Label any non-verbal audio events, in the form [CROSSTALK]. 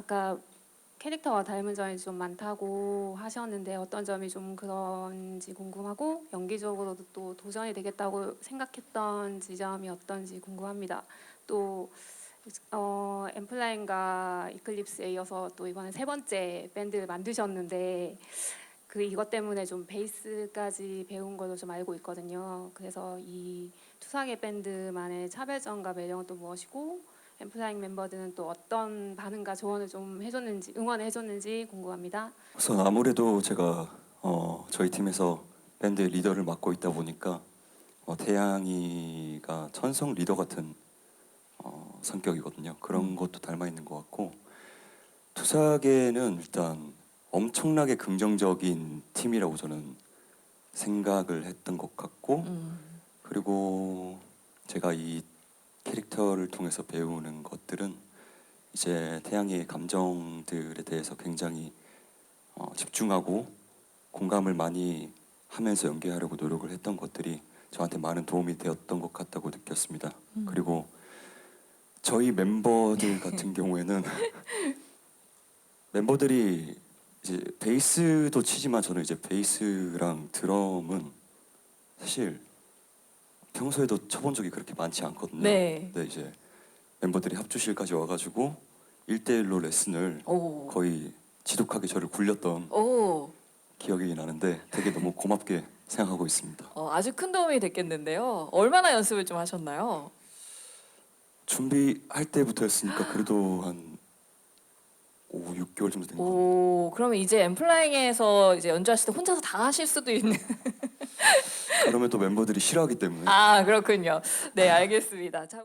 아까 캐릭터와 닮은 점이 좀 많다고 하셨는데 어떤 점이 좀 그런지 궁금하고 연기적으로도 또 도전이 되겠다고 생각했던 지점이 어떤지 궁금합니다. 또 어, 엠플라인과 이클립스에 이어서 또 이번에 세 번째 밴드를 만드셨는데 그 이것 때문에 좀 베이스까지 배운 걸로 좀 알고 있거든요. 그래서 이 투사계 밴드만의 차별점과 매력은 또 무엇이고 엠플라잉 멤버들은 또 어떤 반응과 조언을 좀 해줬는지 응원을 해줬는지 궁금합니다. 우선 아무래도 제가 어, 저희 팀에서 밴드 리더를 맡고 있다 보니까 어, 태양이가 천성 리더 같은 어, 성격이거든요. 그런 것도 닮아 있는 것 같고 투사계는 일단 엄청나게 긍정적인 팀이라고 저는 생각을 했던 것 같고 음. 그리고 제가 이 캐릭터를 통해서 배우는 것들은 이제 태양이의 감정들에 대해서 굉장히 어, 집중하고 공감을 많이 하면서 연기하려고 노력을 했던 것들이 저한테 많은 도움이 되었던 것 같다고 느꼈습니다. 음. 그리고 저희 멤버들 같은 [LAUGHS] 경우에는 멤버들이 이제 베이스도 치지만 저는 이제 베이스랑 드럼은 사실 평소에도 쳐본 적이 그렇게 많지 않거든요. 네. 근데 이제 멤버들이 합주실까지 와가지고 1대1로 레슨을 오. 거의 지독하게 저를 굴렸던 오. 기억이 나는데 되게 너무 고맙게 생각하고 있습니다. 어, 아주 큰 도움이 됐겠는데요. 얼마나 연습을 좀 하셨나요? 준비할 때부터였으니까 그래도 한 5, 6개월 정도 된 것 같아요. 오, 그러면 이제 엠플라잉에서 이제 연주하실 때 혼자서 다 하실 수도 있는. [LAUGHS] 그러면 또 멤버들이 싫어하기 때문에 아, 그렇군요. 네, 알겠습니다. 자,